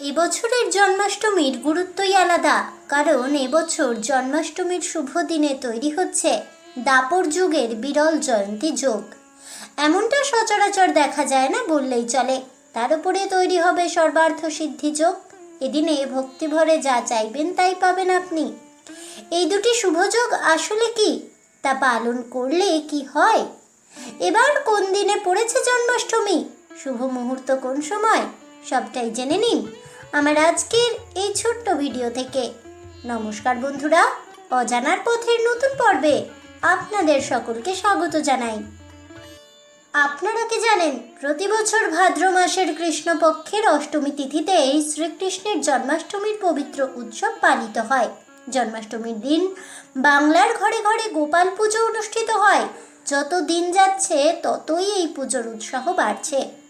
এবছরের জন্মাষ্টমীর গুরুত্বই আলাদা, কারণ এবছর জন্মাষ্টমীর শুভ দিনে তৈরি হচ্ছে দাপর যুগের বিরল জয়ন্তী যোগ। এমনটা সচরাচর দেখা যায় না বললেই চলে। তার উপরে তৈরি হবে সর্বার্থ সিদ্ধি যোগ। এদিনে ভক্তিভরে যা চাইবেন তাই পাবেন আপনি। এই দুটি শুভযোগ আসলে কি? তা পালন করলে কি হয়? এবার কোন দিনে পড়েছে জন্মাষ্টমী? শুভ মুহূর্ত কোন সময়? সবটাই জেনে নিন আমার আজকের এই ছোট্ট ভিডিও থেকে। নমস্কার বন্ধুরা, অজানার পথের নতুন পর্বে আপনাদের সকলকে স্বাগত জানাই। আপনারা কি জানেন প্রতি বছর ভাদ্র মাসের কৃষ্ণপক্ষের অষ্টমী তিথিতে এই শ্রীকৃষ্ণের জন্মাষ্টমীর পবিত্র উৎসব পালিত হয়। জন্মাষ্টমীর দিন বাংলার ঘরে ঘরে গোপাল পুজো অনুষ্ঠিত হয়। যত দিন যাচ্ছে, ততই এই পুজোর উৎসাহ বাড়ছে।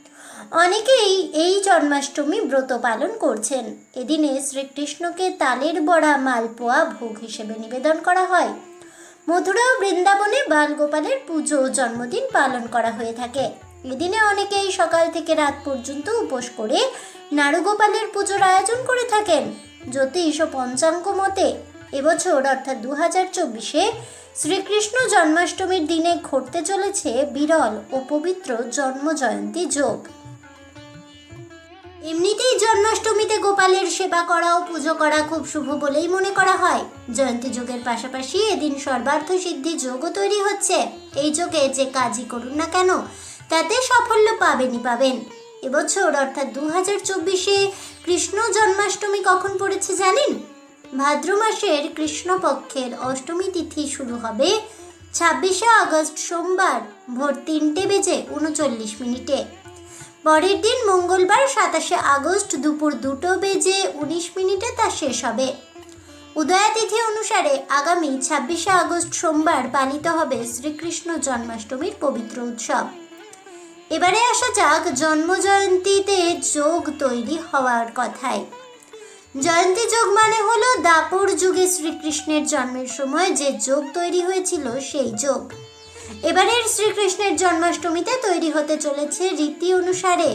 অনেকেই এই জন্মাষ্টমী ব্রত পালন করছেন। এদিনে শ্রীকৃষ্ণকে তালের বড়া মালপোয়া ভোগ হিসেবে নিবেদন করা হয়। মথুরা ও বৃন্দাবনে বালগোপালের পুজো ও জন্মদিন পালন করা হয়ে থাকে। এদিনে অনেকেই সকাল থেকে রাত পর্যন্ত উপোস করে নাড়ুগোপালের পুজোর আয়োজন করে থাকেন। জ্যোতিষ ও পঞ্চাঙ্গ মতে, এবছর অর্থাৎ দু হাজার চব্বিশে শ্রীকৃষ্ণ জন্মাষ্টমীর দিনে ঘটতে চলেছে বিরল ও পবিত্র জন্ম জয়ন্তী যোগ। এমনিতেই জন্মাষ্টমীতে গোপালের সেবা করা ও পুজো করা খুব শুভ বলেই মনে করা হয়। জয়ন্তী যোগের পাশাপাশি এদিন সর্বার্থ সিদ্ধি যোগও তৈরি হচ্ছে। এই যোগে যে কাজই করুন না কেন, তাতে সাফল্য পাবেনই পাবেন। এবছর অর্থাৎ দু হাজার চব্বিশে কৃষ্ণ জন্মাষ্টমী কখন পড়েছে জানেন? ভাদ্র মাসের কৃষ্ণপক্ষের অষ্টমী তিথি শুরু হবে ছাব্বিশে আগস্ট সোমবার ভোর তিনটে বেজে উনচল্লিশ মিনিটে। পরের দিন মঙ্গলবার সাতাশে আগস্ট দুপুর দুটো বেজে উনিশ মিনিটে তা শেষ হবে। উদয়াতিথি অনুসারে আগামী ছাব্বিশে আগস্ট সোমবার পালিত হবে শ্রীকৃষ্ণ জন্মাষ্টমীর পবিত্র উৎসব। এবারে আসা যাক জন্ম জয়ন্তীতে যোগ তৈরি হওয়ার কথায়। জয়ন্তী যোগ মানে হলো দাপর যুগে শ্রীকৃষ্ণের জন্মের সময় যে যোগ তৈরি হয়েছিল সেই যোগ। এবারের শ্রীকৃষ্ণের জন্মাষ্টমীতে তৈরি হতে চলেছে রীতি অনুসারে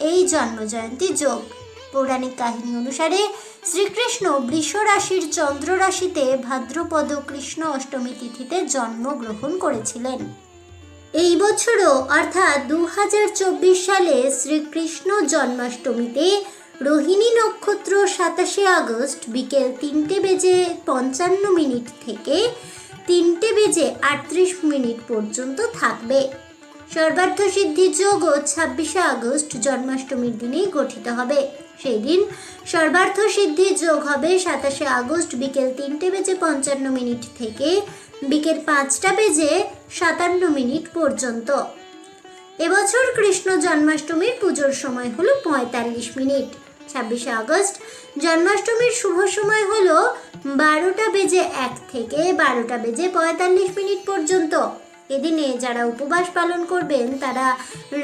এই জন্ম জয়ন্তী যোগ। পৌরাণিক কাহিনী অনুসারে শ্রীকৃষ্ণ বৃষ রাশির চন্দ্র রাশিতে ভাদ্রপদ কৃষ্ণ অষ্টমী তিথিতে জন্মগ্রহণ করেছিলেন। এই বছরও অর্থাৎ দু হাজার চব্বিশ সালে শ্রীকৃষ্ণ জন্মাষ্টমীতে রোহিণী নক্ষত্র সাতাশে আগস্ট বিকেল তিনটে বেজে পঞ্চান্ন মিনিট থেকে তিনটে বেজে আটত্রিশ মিনিট পর্যন্ত থাকবে। সর্বার্থ সিদ্ধি যোগও ছাব্বিশে আগস্ট জন্মাষ্টমীর দিনেই গঠিত হবে। সেই দিন সর্বার্থ সিদ্ধি যোগ হবে সাতাশে আগস্ট বিকেল তিনটে বেজে পঞ্চান্ন মিনিট থেকে বিকেল পাঁচটা বেজে সাতান্ন মিনিট পর্যন্ত। এবছর কৃষ্ণ জন্মাষ্টমীর পুজোর সময় হলো পঁয়তাল্লিশ মিনিট। ছাব্বিশে আগস্ট। জন্মাষ্টমীর শুভ সময় হলো বারোটা বেজে এক থেকে বারোটা বেজে পঁয়তাল্লিশ মিনিট পর্যন্ত। এদিনে যারা উপবাস পালন করবেন, তারা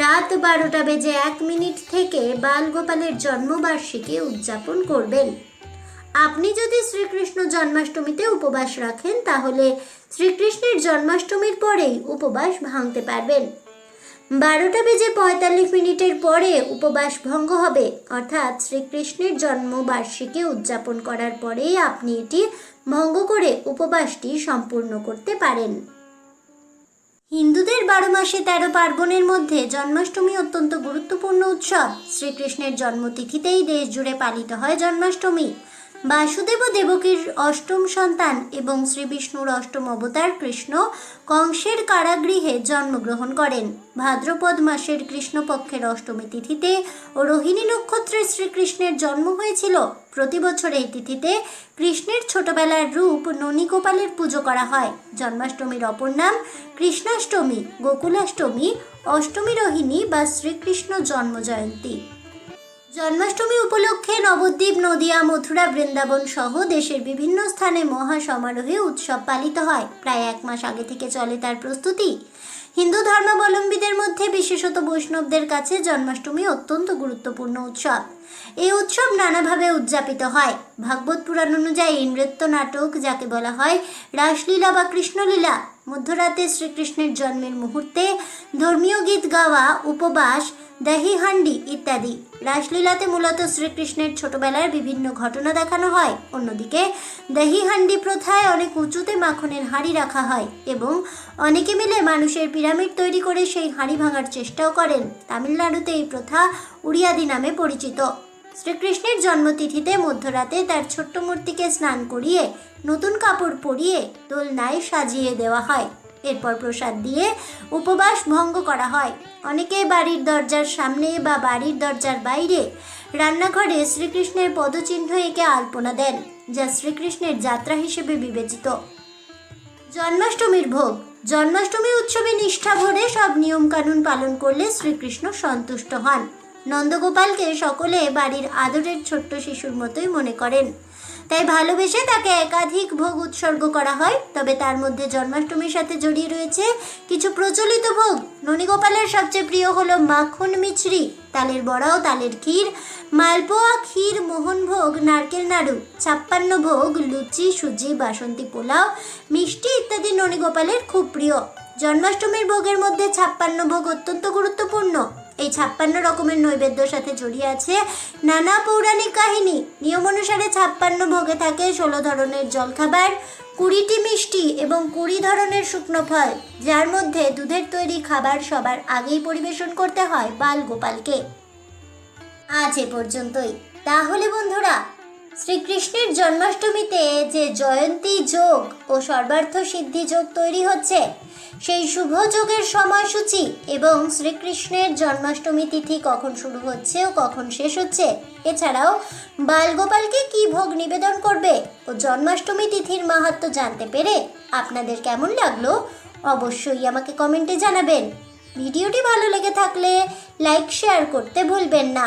রাত বারোটা বেজে এক মিনিট থেকে বালগোপালের জন্মবার্ষিকী উদযাপন করবেন। আপনি যদি শ্রীকৃষ্ণ জন্মাষ্টমীতে উপবাস রাখেন, তাহলে শ্রীকৃষ্ণের জন্মাষ্টমীর পরেই উপবাস ভাঙতে পারবেন। বারোটা বেজে পঁয়তাল্লিশ মিনিটের পরে উপবাস ভঙ্গ হবে। অর্থাৎ শ্রীকৃষ্ণের জন্মবার্ষিকী উদযাপন করার পরেই আপনি এটি ভঙ্গ করে উপবাসটি সম্পূর্ণ করতে পারেন। হিন্দুদের বারো মাসে তেরো পার্বণের মধ্যে জন্মাষ্টমী অত্যন্ত গুরুত্বপূর্ণ উৎসব। শ্রীকৃষ্ণের জন্মতিথিতেই দেশ জুড়ে পালিত হয় জন্মাষ্টমী। বাসুদেব দেবকীর অষ্টম সন্তান এবং শ্রী বিষ্ণুর অষ্টম অবতার কৃষ্ণ কংসের কারাগৃহে জন্মগ্রহণ করেন। ভাদ্রপদ মাসের কৃষ্ণপক্ষের অষ্টমী তিথিতে ও রোহিণী নক্ষত্রে শ্রীকৃষ্ণের জন্ম হয়েছিল। প্রতি বছর এই তিথিতে কৃষ্ণের ছোটবেলার রূপ ননীগোপালের পুজো করা হয়। জন্মাষ্টমীর অপর নাম কৃষ্ণাষ্টমী, গোকুলাষ্টমী, অষ্টমী রোহিণী বা শ্রীকৃষ্ণ জন্ম জয়ন্তী জন্মাষ্টমী উপলক্ষে নবদ্বীপ, নদিয়া, মথুরা, বৃন্দাবন সহ দেশের বিভিন্ন স্থানে মহা সমারোহে উৎসব পালিত হয়। প্রায় এক মাস আগে থেকে চলে তার প্রস্তুতি। হিন্দু ধর্মাবলম্বীদের মধ্যে, বিশেষত বৈষ্ণবদের কাছে জন্মাষ্টমী অত্যন্ত গুরুত্বপূর্ণ উৎসব। এই উৎসব নানাভাবে উদযাপিত হয়। ভাগবত পুরাণ অনুযায়ী নৃত্য নাটক, যাকে বলা হয় রাসলীলা বা কৃষ্ণলীলা, মধ্যরাতে শ্রীকৃষ্ণের জন্মের মুহূর্তে ধর্মীয় গীত গাওয়া, উপবাস দহি হান্ডি ইত্যাদি। রাসলীলাতে মূলত শ্রীকৃষ্ণের ছোটবেলার বিভিন্ন ঘটনা দেখানো হয়। অন্যদিকে, দহি হান্ডি প্রথায় অনেক উঁচুতে মাখনের হাঁড়ি রাখা হয় এবং অনেকে মিলে মানুষের পিরামিড তৈরি করে সেই হাঁড়ি ভাঙার চেষ্টাও করেন। তামিলনাড়ুতে এই প্রথা উড়িয়াদি নামে পরিচিত। শ্রীকৃষ্ণের জন্মতিথিতে মধ্যরাতে তার ছোট্ট মূর্তিকে স্নান করিয়ে নতুন কাপড় পরিয়ে দোলনায় সাজিয়ে দেওয়া হয়। এরপর প্রসাদ দিয়ে উপবাস ভঙ্গ করা হয়। অনেকে বাড়ির দরজার সামনে বা বাড়ির দরজার বাইরে রান্নাঘরে শ্রীকৃষ্ণের পদচিহ্ন এঁকে আলপনা দেন, যা শ্রীকৃষ্ণের যাত্রা হিসেবে বিবেচিত। জন্মাষ্টমীর ভোগ। জন্মাষ্টমী উৎসবে নিষ্ঠা ভরে সব নিয়মকানুন পালন করলে শ্রীকৃষ্ণ সন্তুষ্ট হন। নন্দগোপালকে সকলে বাড়ির আদরের ছোট্ট শিশুর মতোই মনে করেন। তাই ভালোবেসে তাকে একাধিক ভোগ উৎসর্গ করা হয়। তবে তার মধ্যে জন্মাষ্টমীর সাথে জড়িয়ে রয়েছে কিছু প্রচলিত ভোগ। ননীগোপালের সবচেয়ে প্রিয় হলো মাখন মিছরি, তালের বড়া ও তালের ক্ষীর, মালপোয়া, ক্ষীর মোহনভোগ নারকেল নাড়ু, ছাপ্পান্ন ভোগ, লুচি, সুজি, বাসন্তী পোলাও, মিষ্টি ইত্যাদি ননীগোপালের খুব প্রিয়। জন্মাষ্টমীর ভোগের মধ্যে ছাপ্পান্ন ভোগ অত্যন্ত গুরুত্বপূর্ণ। এই ছাপ্পান্ন রকমের নৈবেদ্যর সাথে জড়িয়ে আছে নানা পৌরাণিক কাহিনী। নিয়ম অনুসারে ছাপ্পান্ন ভোগে থাকে ষোলো ধরনের জলখাবার, কুড়িটি মিষ্টি এবং কুড়ি ধরনের শুকনো ফল, যার মধ্যে দুধের তৈরি খাবার সবার আগেই পরিবেশন করতে হয় বাল গোপালকে আজ এ পর্যন্তই। তাহলে বন্ধুরা শ্রীকৃষ্ণের জন্মাষ্টমীতে যে জয়ন্তী যোগ ও সর্বার্থ সিদ্ধি যোগ তৈরি হচ্ছে, সেই শুভ যোগের সময়সূচি এবং শ্রীকৃষ্ণের জন্মাষ্টমী তিথি কখন শুরু হচ্ছে ও কখন শেষ হচ্ছে, এছাড়াও বালগোপালকে কি ভোগ নিবেদন করবে ও জন্মাষ্টমী তিথির মাহাত্ম জানতে পেরে আপনাদের কেমন লাগল অবশ্যই আমাকে কমেন্টে জানাবেন। ভিডিওটি ভালো লেগে থাকলে লাইক, শেয়ার করতে ভুলবেন না।